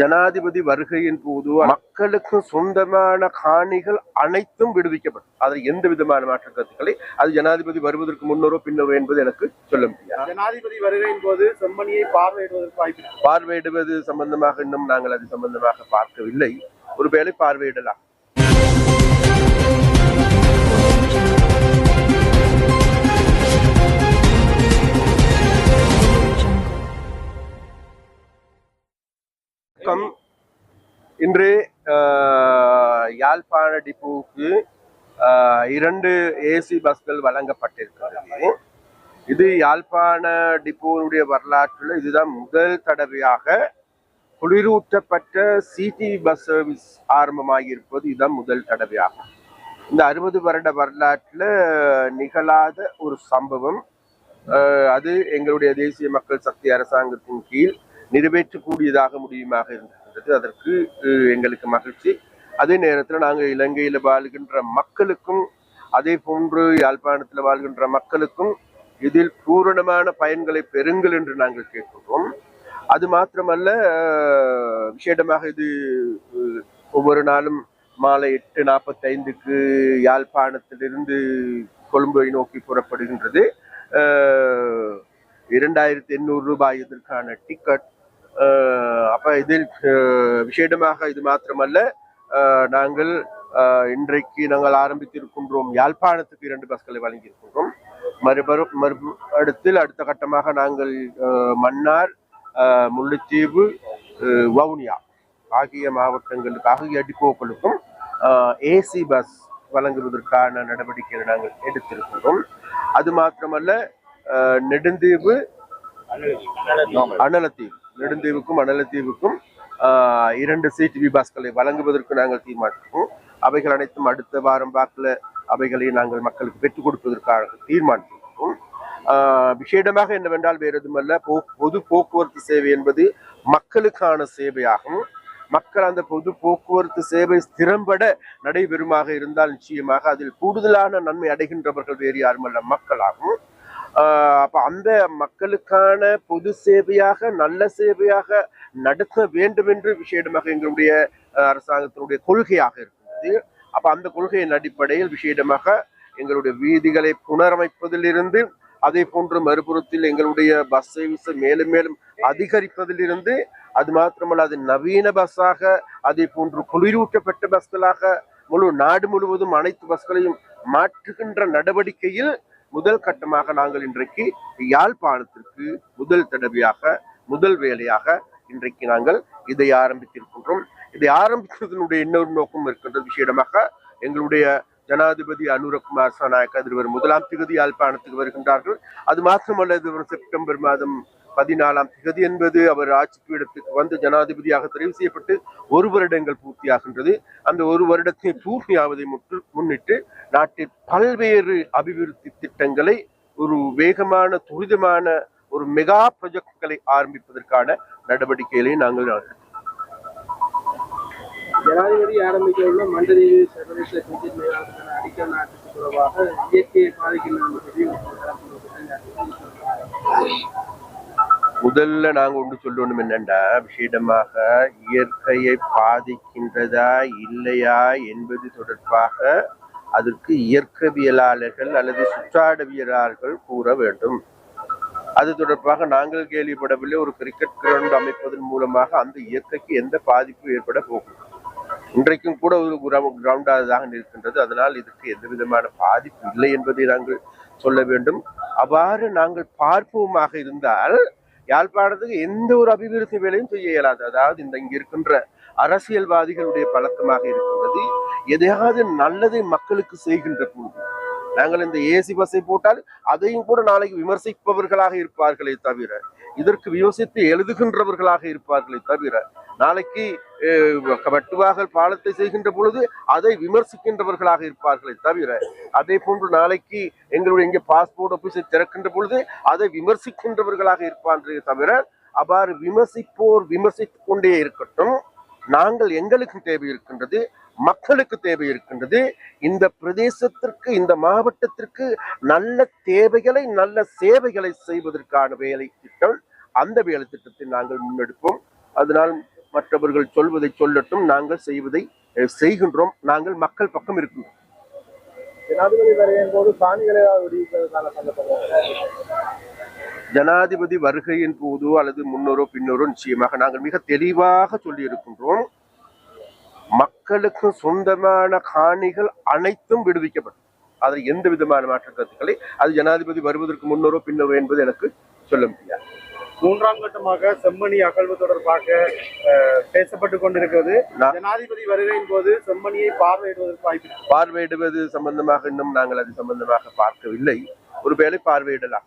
ஜனாதிபதி வருகையின் போது மக்களுக்கு சொந்தமான காணிகள் அனைத்தும் விடுவிக்கப்படும். அதில் எந்த விதமான மாற்று கருத்துக்களை அது ஜனாதிபதி வருவதற்கு முன்னரோ பின்னரோ என்பது எனக்கு சொல்ல முடியாது. ஜனாதிபதி வருகையின் போது செம்மணியை பார்வையிடுவதற்கு வாய்ப்பு பார்வையிடுவது சம்பந்தமாக இன்னும் நாங்கள் அது சம்பந்தமாக பார்க்கவில்லை. ஒருவேளை பார்வையிடலாம். இன்று யாழ்ப்பாண டிப்போவுக்கு இரண்டு ஏசி பஸ்கள் வழங்கப்பட்டிருக்கிறது. இது யாழ்ப்பாண டிப்போனுடைய வரலாற்றில் இதுதான் முதல் தடவையாக குளிரூட்டப்பட்ட சிடிவி பஸ் சர்வீஸ் ஆரம்பமாகி இருப்பது இதுதான் முதல் தடவையாகும் இந்த அறுபது வருட வரலாற்றில் நிகழாத ஒரு சம்பவம். அது எங்களுடைய தேசிய மக்கள் சக்தி அரசாங்கத்தின் கீழ் நிறைவேற்றக்கூடியதாக முடியுமாக இருந்தது. இருந்திருக்கிறது அதற்கு எங்களுக்கு மகிழ்ச்சி. அதே நேரத்தில் நாங்கள் இலங்கையில் வாழ்கின்ற மக்களுக்கும் அதே போன்று யாழ்ப்பாணத்தில் வாழ்கின்ற மக்களுக்கும் இதில் பூரணமான பயன்களை பெறுங்கள் என்று நாங்கள் கேட்கின்றோம். அது மாத்திரமல்ல விசேடமாக இது ஒவ்வொரு நாளும் மாலை எட்டு நாற்பத்தைந்துக்கு யாழ்ப்பாணத்திலிருந்து கொழும்பை நோக்கி புறப்படுகின்றது. இரண்டாயிரத்தி எண்ணூறு ரூபாய் இதற்கான டிக்கெட் அப்ப இதில் விசேடமாக இது மாத்திரமல்ல நாங்கள் இன்றைக்கு நாங்கள் ஆரம்பித்திருக்கின்றோம் யாழ்ப்பாணத்துக்கு இரண்டு பஸ்களை வழங்கியிருக்கின்றோம். மறுபரும் மறு அடுத்தில் அடுத்த கட்டமாக நாங்கள் மன்னார் முல்லைத்தீவு வவுனியா ஆகிய மாவட்டங்களுக்கு ஆகிய டிப்போக்களுக்கும் ஏசி பஸ் வழங்குவதற்கான நடவடிக்கைகளை நாங்கள் எடுத்திருக்கின்றோம். அது மாத்திரமல்ல நெடுந்தீவு அனலத்தீவு நெடுந்தீவுக்கும் அனலத்தீவுக்கும் இரண்டு சிடிவி பாஸ்களை வழங்குவதற்கு நாங்கள் தீர்மானித்தோம் அவைகள் அனைத்தும் அடுத்த வாரம் வாக்கில் அவைகளை நாங்கள் மக்களுக்கு பெற்றுக் கொடுப்பதற்காக தீர்மானித்திருக்கிறோம் விஷேடமாக விசேடமாக என்னவென்றால் வேறு எதுவுமல்ல போ பொது போக்குவரத்து சேவை என்பது மக்களுக்கான சேவையாகும். மக்கள் அந்த பொது போக்குவரத்து சேவை திறம்பட நடைபெறுமாக இருந்தால் நிச்சயமாக அதில் கூடுதலான நன்மை அடைகின்றவர்கள் வேறு யாருமல்ல மக்களாகும். அப்ப அந்த மக்களுக்கான பொது சேவையாக நல்ல சேவையாக நடத்த வேண்டும் என்று விஷயமாக எங்களுடைய அரசாங்கத்தினுடைய கொள்கையாக இருக்கிறது அப்ப அந்த கொள்கையின் அடிப்படையில் விஷயமாக எங்களுடைய வீதிகளை புனரமைப்பதிலிருந்து அதே போன்று மறுபுறத்தில் எங்களுடைய பஸ் சர்வீஸை மேலும் மேலும் அதிகரிப்பதிலிருந்து அது மாத்திரமல்ல அது நவீன பஸ்ஸாக அதே போன்று குளிரூட்டப்பட்ட பஸ்களாக முழு நாடு முழுவதும் அனைத்து பஸ்களையும் மாற்றுகின்ற நடவடிக்கையில் முதல் கட்டமாக நாங்கள் இன்றைக்கு யாழ்ப்பாணத்திற்கு முதல் தடவையாக முதல் வேலையாக இன்றைக்கு நாங்கள் இதை ஆரம்பித்திருக்கின்றோம். இதை ஆரம்பித்ததனுடைய இன்னொரு நோக்கம் இருக்கின்ற விஷயமாக எங்களுடைய ஜனாதிபதி அனுரகுமார் சனாயக் அதிர்வர் முதலாம் திகதி யாழ்ப்பாணத்துக்கு வருகின்றார்கள். அது மாத்திரமல்ல இது செப்டம்பர் மாதம் பதினாலாம் திகதி என்பது அவர் ஆட்சி பீடத்துக்கு வந்து ஜனாதிபதியாக தெரிவு செய்யப்பட்டு ஒரு வருடங்கள் பூர்த்தியாகின்றது. அந்த ஒரு வருடத்தை பூர்த்தியாவதை முற்று முன்னிட்டு நாட்டில் பல்வேறு அபிவிருத்தி திட்டங்களை ஒரு வேகமான துரிதமான ஒரு மெகா ப்ரொஜெக்ட்களை ஆரம்பிப்பதற்கான நடவடிக்கைகளை நாங்கள் ஜனாதிபதி ஆரம்பிக்க மண்டலி சர்வதேச கிரிக்கெட் மைதானத்துக்கான அடிக்கல் நாட்டுக்கு தொடர்பாக இயற்கையை பாதிக்கின்ற முதல்ல நாங்கள் ஒன்று சொல்லணும் என்னண்டா? விஷேடமாக இயற்கையை பாதிக்கின்றதா இல்லையா என்பது தொடர்பாக அதற்கு இயற்கவியலாளர்கள் அல்லது சுற்றாடவியலாளர்கள் கூற வேண்டும். அது தொடர்பாக நாங்கள் கேள்விப்படவில்லை. ஒரு கிரிக்கெட் கிரவுண்ட் அமைப்பதன் மூலமாக அந்த இயற்கைக்கு எந்த பாதிப்பும் ஏற்பட போகும். இன்றைக்கும் கூட ஒரு கிரவுண்டாக தான் இருக்கின்றது அதனால் இதற்கு எந்த விதமான பாதிப்பு இல்லை என்பதை நாங்கள் சொல்ல வேண்டும். அவ்வாறு நாங்கள் பார்ப்போமாக இருந்தால் யாழ்ப்பாணத்துக்கு எந்த ஒரு அபிவிருத்தி வேலையும் செய்ய இயலாது. அதாவது இந்த இங்க இருக்கின்ற அரசியல்வாதிகளுடைய பழக்கமாக இருக்கின்றது. எதையாவது நல்லதை மக்களுக்கு செய்கின்ற போது நாங்கள் இந்த ஏசி பஸ்ஸை போட்டால் அதையும் கூட நாளைக்கு விமர்சிப்பவர்களாக இருப்பார்களே தவிர இதற்கு விமர்சித்து எழுதுகின்றவர்களாக இருப்பார்களே தவிர நாளைக்கு வெட்டுவாகல் பாலத்தை செய்கின்ற பொழுது அதை விமர்சிக்கின்றவர்களாக இருப்பார்களே தவிர அதே போன்று நாளைக்கு எங்களுடைய இங்கே பாஸ்போர்ட் ஆஃபீஸை திறக்கின்ற பொழுது அதை விமர்சிக்கின்றவர்களாக இருப்பார்களே தவிர அவ்வாறு விமர்சிப்போர் விமர்சித்து கொண்டே இருக்கட்டும். நாங்கள் எங்களுக்கு தேவை இருக்கின்றது மக்களுக்கு தேவை இருக்கின்றது இந்த பிரதேசத்திற்கு இந்த மாவட்டத்திற்கு நல்ல தேவைகளை நல்ல சேவைகளை செய்வதற்கான வேலை திட்டம் அந்த வேலை திட்டத்தை நாங்கள் முன்னெடுப்போம். அதனால் மற்றவர்கள் சொல்வதை சொல்லட்டும் நாங்கள் செய்வதை செய்கின்றோம். நாங்கள் மக்கள் பக்கம் இருக்கின்றோம். ஜனாதிபதி வருகையின் போது காணிகளை ஜனாதிபதி வருகையின் போதோ அல்லது முன்னோரோ பின்னோரோ நிச்சயமாக நாங்கள் மிக தெளிவாக சொல்லி இருக்கின்றோம் மக்களுக்கு சொந்தமான காணிகள் அனைத்தும் விடுவிக்கப்படும். அதில் எந்த விதமான மாற்று கருத்துக்களை அது ஜனாதிபதி வருவதற்கு முன்னோரோ பின்னோரோ என்பது எனக்கு சொல்ல முடியாது. மூன்றாம் கட்டமாக செம்மணி அகழ்வு தொடர்பாக அஹ், பேசப்பட்டு கொண்டிருக்கிறது. ஜனாதிபதி வருகையின் போது செம்மணியை பார்வையிடுவதற்கு வாய்ப்பு. பார்வையிடுவது சம்பந்தமாக இன்னும் நாங்கள் அது சம்பந்தமாக பார்க்கவில்லை. ஒருவேளை பார்வையிடலாம்.